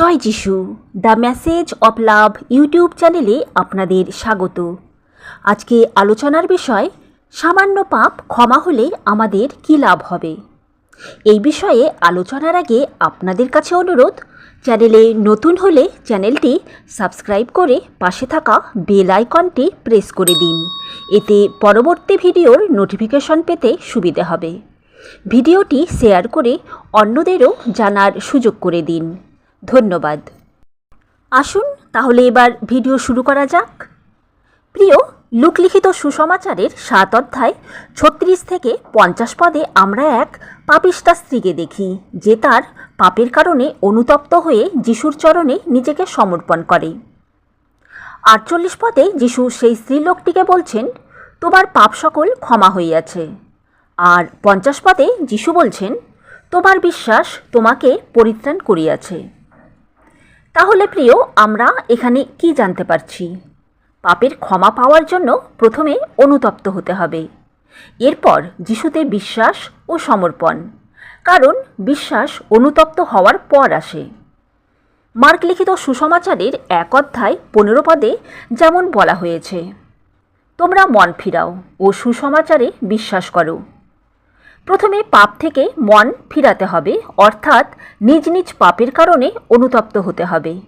জয় যিশু, the message of love YouTube চ্যানেলে আপনাদের স্বাগত। আজকে আলোচনার বিষয়, সামান্য পাপ ক্ষমা হলে আমাদের কী লাভ হবে? এই বিষয়ে আলোচনার আগে আপনাদের কাছে অনুরোধ, চ্যানেলে নতুন হলে চ্যানেলটি সাবস্ক্রাইব করে পাশে থাকা বেল আইকনটি প্রেস করে দিন। এতে পরবর্তী ভিডিওর নোটিফিকেশন পেতে সুবিধে হবে। ভিডিওটি শেয়ার করে অন্যদেরও জানার সুযোগ করে দিন। ধন্যবাদ। আসুন, তাহলে এবার ভিডিও শুরু করা যাক। প্রিয়, লোকলিখিত সুসমাচারের সাত অধ্যায়, ছত্রিশ থেকে পঞ্চাশ পদে আমরা এক পাপিষ্ঠা স্ত্রীকে দেখি, যে তার পাপের কারণে অনুতপ্ত হয়ে যিশুর চরণে নিজেকে সমর্পণ করে। আটচল্লিশ পদে যিশু সেই স্ত্রীলোকটিকে বলছেন, তোমার পাপ সকল ক্ষমা হইয়াছে। আর পঞ্চাশ পদে যিশু বলছেন, তোমার বিশ্বাস তোমাকে পরিত্রাণ করিয়াছে। তাহলে প্রিয়, আমরা এখানে কি জানতে পারছি? পাপের ক্ষমা পাওয়ার জন্য প্রথমে অনুতপ্ত হতে হবে। এরপর যিশুতে বিশ্বাস ও সমর্পণ, কারণ বিশ্বাস অনুতপ্ত হওয়ার পর আসে। মার্ক লিখিত সুসমাচারের এক অধ্যায় পনেরো পদে যেমন বলা হয়েছে, তোমরা মন ফিরাও ও সুসমাচারে বিশ্বাস করো। প্রথমে পাপ থেকে মন ফিরাতে হবে, অর্থাৎ নিজ নিজ পাপের কারণে অনুতপ্ত হতে হবে।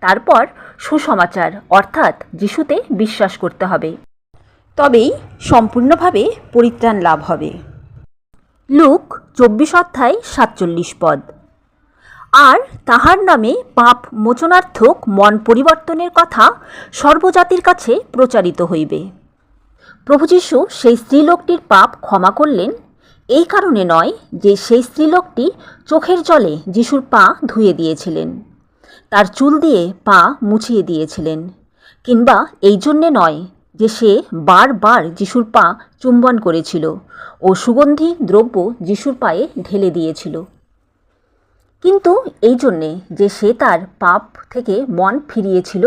তারপর সুসমাচার, অর্থাৎ যিশুতে বিশ্বাস করতে হবে। তবেই সম্পূর্ণভাবে পরিত্রাণ লাভ হবে। লুক, চব্বিশ অধ্যায়, সাতচল্লিশ পদ। আর তাহার নামে পাপ মোচনার্থক মন পরিবর্তনের কথা সর্বজাতির কাছে প্রচারিত হইবে। প্রভু যীশু সেই স্ত্রীলোকটির পাপ ক্ষমা করলেন এই কারণে নয় যে সেই স্ত্রীলোকটি চোখের জলে যিশুর পা ধুয়ে দিয়েছিলেন। তার চুল দিয়ে পা মুছিয়ে দিয়েছিলেন। কিংবা এই জন্যে নয় যে সে বারবার যিশুর পা চুম্বন করেছিল ও সুগন্ধি দ্রব্য যিশুর পায়ে ঢেলে দিয়েছিল। কিন্তু এই জন্যে যে সে তার পাপ থেকে মন ফিরিয়েছিল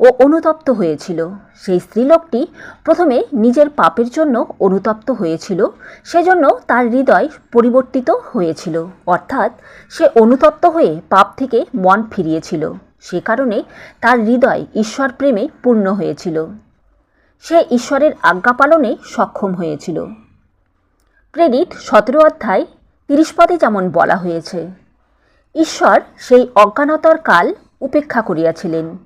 ও অনুতপ্ত হয়েছিল, সেই স্ত্রীলোকটি প্রথমে নিজের পাপের জন্য অনুতপ্ত হয়েছিল, সেজন্য তার হৃদয় পরিবর্তিত হয়েছিল। অর্থাৎ সে অনুতপ্ত হয়ে পাপ থেকে মন ফিরিয়েছিল, সে কারণে তার হৃদয় ঈশ্বর প্রেমে পূর্ণ হয়েছিল। সে ঈশ্বরের আজ্ঞা পালনে সক্ষম হয়েছিল। প্রেরিত সতেরো অধ্যায় তিরিশ পদে যেমন বলা হয়েছে ঈশ্বর সেই অজ্ঞানতার কাল উপেক্ষা করিয়াছিলেন।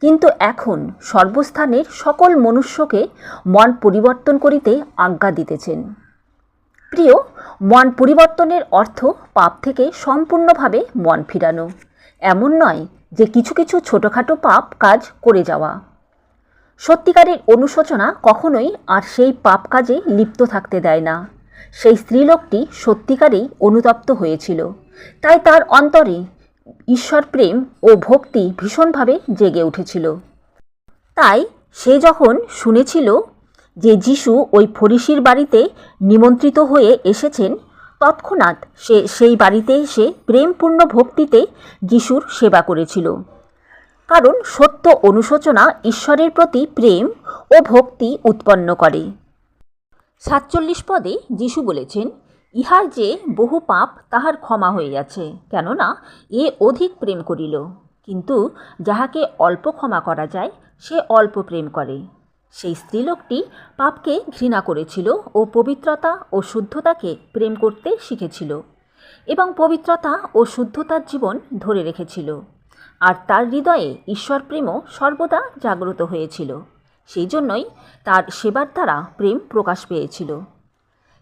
কিন্তু এখন সর্বস্থানের সকল মনুষ্যকে মন পরিবর্তন করিতে আজ্ঞা দিতেছেন। প্রিয়, মন পরিবর্তনের অর্থ পাপ থেকে সম্পূর্ণভাবে মন ফিরানো। এমন নয় যে কিছু কিছু ছোটোখাটো পাপ কাজ করে যাওয়া। সত্যিকারের অনুশোচনা কখনোই আর সেই পাপ কাজে লিপ্ত থাকতে দেয় না। সেই স্ত্রীলোকটি সত্যিকারেই অনুতপ্ত হয়েছিল। তাই তার অন্তরে ঈশ্বর প্রেম ও ভক্তি ভীষণভাবে জেগে উঠেছিল। তাই সে যখন শুনেছিল যে যিশু ওই ফরিসির বাড়িতে নিমন্ত্রিত হয়ে এসেছেন, তৎক্ষণাৎ সে সেই বাড়িতে এসে প্রেমপূর্ণ ভক্তিতে যিশুর সেবা করেছিল। কারণ সত্য অনুশোচনা ঈশ্বরের প্রতি প্রেম ও ভক্তি উৎপন্ন করে। সাতচল্লিশ পদে যিশু বলেছেন ইহার যে বহু পাপ, তাহার ক্ষমা হইয়াছে কেননা, এ অধিক প্রেম করিল। কিন্তু যাহাকে অল্প ক্ষমা করা যায়, সে অল্প প্রেম করে। সেই স্ত্রীলোকটি পাপকে ঘৃণা করেছিল ও পবিত্রতা ও শুদ্ধতাকে প্রেম করতে শিখেছিল এবং পবিত্রতা ও শুদ্ধতার জীবন ধরে রেখেছিল। আর তার হৃদয়ে ঈশ্বর প্রেমও সর্বদা জাগ্রত হয়েছিল। সেই জন্যই তার সেবার দ্বারা প্রেম প্রকাশ পেয়েছিল।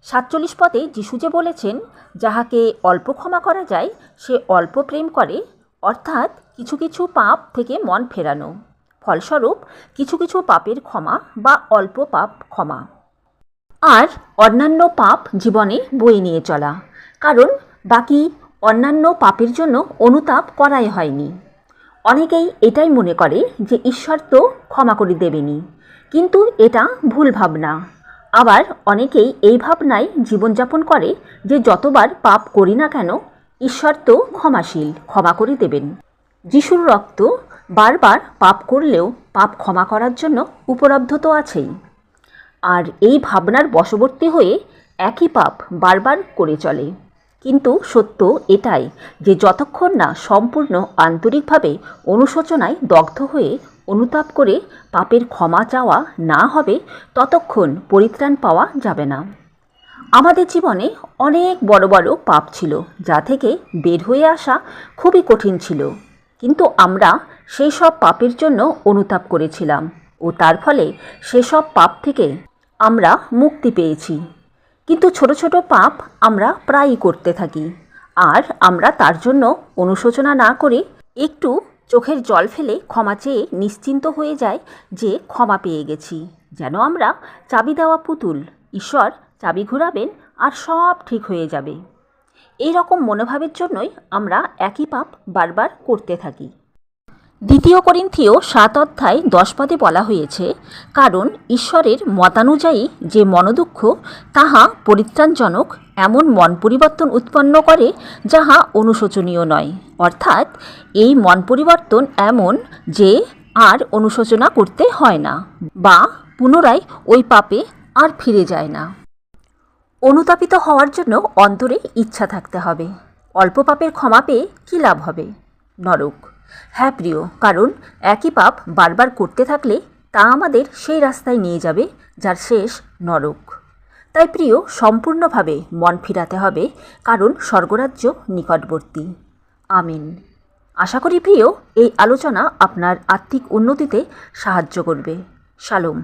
সাতচল্লিশ পদে যিশু যে বলেছেন, যাহাকে অল্প ক্ষমা করা যায়, সে অল্প প্রেম করে, অর্থাৎ কিছু কিছু পাপ থেকে মন ফেরানো। ফলস্বরূপ, কিছু কিছু পাপের ক্ষমা বা অল্প পাপ ক্ষমা। আর অন্যান্য পাপ জীবনে বয়ে নিয়ে চলা। কারণ বাকি অন্যান্য পাপের জন্য অনুতাপ করাই হয়নি। অনেকেই এটাই মনে করে যে ঈশ্বর তো ক্ষমা করে দেবেনি কিন্তু এটা ভুল ভাবনা। আবার অনেকেই এই ভাবনায় জীবনযাপন করে যে যতবার পাপ করি না কেন, ঈশ্বর তো ক্ষমাশীল, ক্ষমা করে দেবেন। যিশুর রক্ত বারবার পাপ করলেও পাপ ক্ষমা করার জন্য উপলব্ধ তো আছেই। আর এই ভাবনার বশবর্তী হয়ে একই পাপ বারবার করে চলে। কিন্তু সত্য এটাই যে যতক্ষণ না সম্পূর্ণ আন্তরিকভাবে অনুশোচনায় দগ্ধ হয়ে অনুতাপ করে পাপের ক্ষমা চাওয়া না হবে, ততক্ষণ পরিত্রাণ পাওয়া যাবে না। আমাদের জীবনে অনেক বড় বড় পাপ ছিল, যা থেকে বের হয়ে আসা খুবই কঠিন ছিল। কিন্তু আমরা সেই সব পাপের জন্য অনুতাপ করেছিলাম ও তার ফলে সেসব পাপ থেকে আমরা মুক্তি পেয়েছি। কিন্তু ছোট ছোট পাপ আমরা প্রায়ই করতে থাকি। আর আমরা তার জন্য অনুশোচনা না করে একটু চোখের জল ফেলে ক্ষমা চেয়ে নিশ্চিন্ত হয়ে যায় যে ক্ষমা পেয়ে গেছি। যেন আমরা চাবি দেওয়া পুতুল, ঈশ্বর চাবি ঘুরাবেন আর সব ঠিক হয়ে যাবে। এই রকম মনোভাবের জন্যই আমরা একই পাপ বারবার করতে থাকি। দ্বিতীয় করিন্থীয় সাত অধ্যায় দশ পদে বলা হয়েছে, কারণ ঈশ্বরের মতানুযায়ী যে মনোদুঃখ, তাহা পরিত্রাণজনক এমন মন পরিবর্তন উৎপন্ন করে যাহা অনুশোচনীয় নয়। অর্থাৎ, এই মন পরিবর্তন এমন যে আর অনুশোচনা করতে হয় না, বা পুনরায় ওই পাপে আর ফিরে যায় না। অনুতাপিত হওয়ার জন্য অন্তরে ইচ্ছা থাকতে হবে। অল্প পাপের ক্ষমা পেয়ে কী লাভ হবে? নরক হ্যাঁ প্রিয়, কারণ একই পাপ বারবার করতে থাকলে তা আমাদের সেই রাস্তায় নিয়ে যাবে, যার শেষ নরক। তাই প্রিয়, সম্পূর্ণভাবে মন ফিরাতে হবে, কারণ স্বর্গরাজ্য নিকটবর্তী। আমিন। আশা করি প্রিয়, এই আলোচনা আপনার আত্মিক উন্নতিতে সাহায্য করবে। শালোম